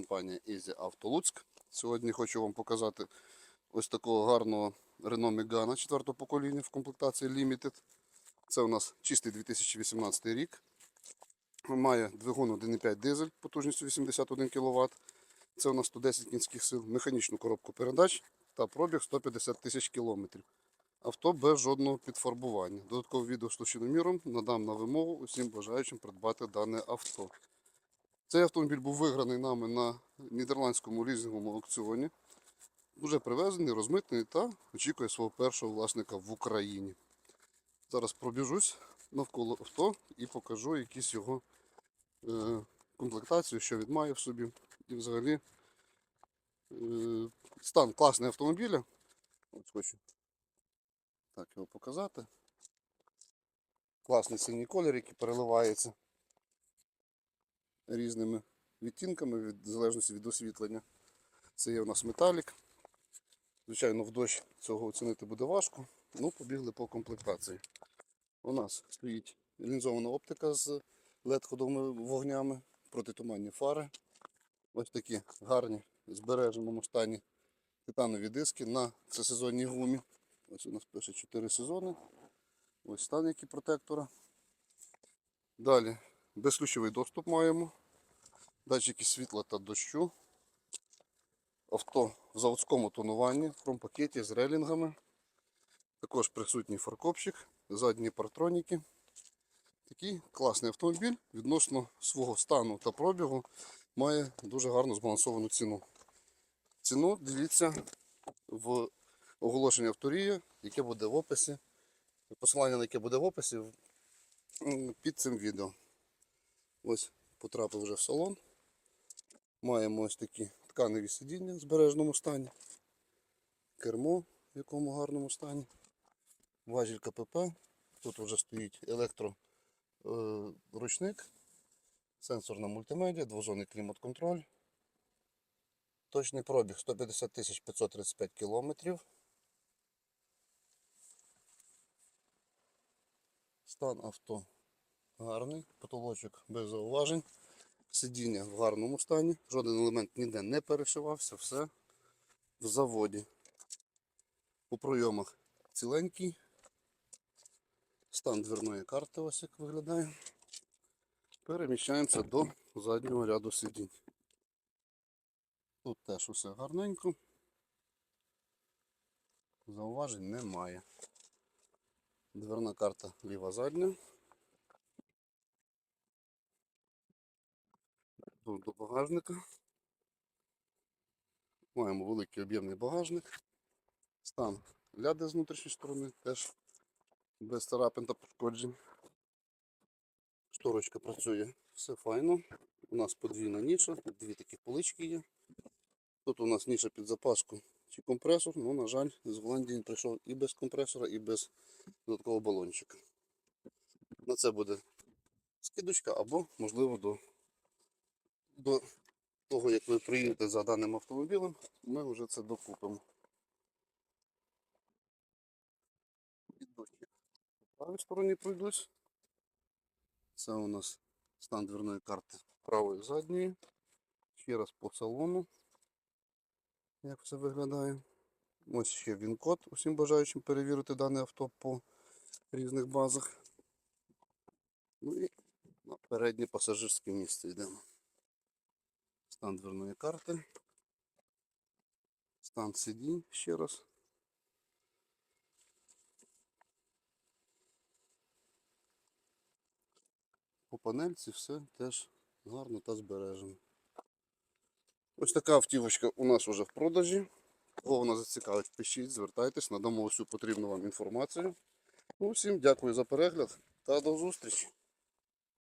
компанія Easy Auto Луцьк. Сьогодні хочу вам показати ось такого гарного Renault Megane 4 покоління в комплектації Limited. Це у нас чистий 2018 рік. Має двигун 1,5 дизель потужністю 81 кВт. Це у нас 110 кінських сил, механічну коробку передач та пробіг 150 тисяч кілометрів. Авто без жодного підфарбування. Додаткове відео з толщиноміром надам на вимогу усім бажаючим придбати дане авто. Цей автомобіль був виграний нами на нідерландському лізинговому аукціоні. Уже привезений, розмитний та очікує свого першого власника в Україні. Зараз пробіжусь навколо авто і покажу якісь його е, комплектацію, що він має в собі. І взагалі е, стан класний автомобіля. Ось хочу так його показати. Класний синій колір, який переливається різними відтінками від в залежності від освітлення. Це є у нас металік. Звичайно, в дощ цього оцінити буде важко. Ну, побігли по комплектації. У нас стоїть лінзована оптика з LED-ходовими вогнями, протитуманні фари. Ось такі гарні збереженому стані титанові диски на всесезонній гумі. Ось у нас пише 4 сезони. Ось стан який протектора. Далі безключовий доступ маємо. Датчики світла та дощу. Авто в заводському тонуванні, в хромпакеті з релінгами. Також присутній фаркопчик, задні партроніки. Такий класний автомобіль відносно свого стану та пробігу має дуже гарно збалансовану ціну. Ціну дивіться в оголошенні авторія, яке буде в описі. Посилання на яке буде в описі під цим відео. Ось потрапив вже в салон. Маємо ось такі тканеві сидіння в збережному стані. Кермо в якому гарному стані. Важіль КПП. Тут вже стоїть електроручник, сенсорна мультимедіа, двозонний клімат-контроль. Точний пробіг 150 535 кілометрів. Стан авто гарний, потолочок без зауважень. Сидіння в гарному стані, жоден елемент ніде не перешивався, все в заводі. У пройомах ціленький. Стан дверної карти ось як виглядає. Переміщаємося до заднього ряду сидінь. Тут теж усе гарненько. Зауважень немає. Дверна карта ліва задня. Тут до багажника. Маємо великий об'ємний багажник. Стан ляди з внутрішньої сторони теж без царапин та пошкоджень. Шторочка працює, все файно. У нас подвійна ніша, дві такі полички є. Тут у нас ніша під запаску чи компресор, ну, на жаль, з Голландії він прийшов і без компресора, і без додаткового балончика. На це буде скидочка або, можливо, до, до того, як ви приїдете за даним автомобілем, ми вже це докупимо. По правій стороні пройдусь. Це у нас стан дверної карти правої задньої. Ще раз по салону. Як все виглядає. Ось ще він-код усім бажаючим перевірити дане авто по різних базах. Ну і на переднє пасажирське місце йдемо. Стан дверної карти. Стан сидінь ще раз. По панельці все теж гарно та збережено. Ось така автівочка у нас вже в продажі. Кого вона зацікавить, пишіть, звертайтесь, надамо всю потрібну вам інформацію. Ну, всім дякую за перегляд та до зустрічі.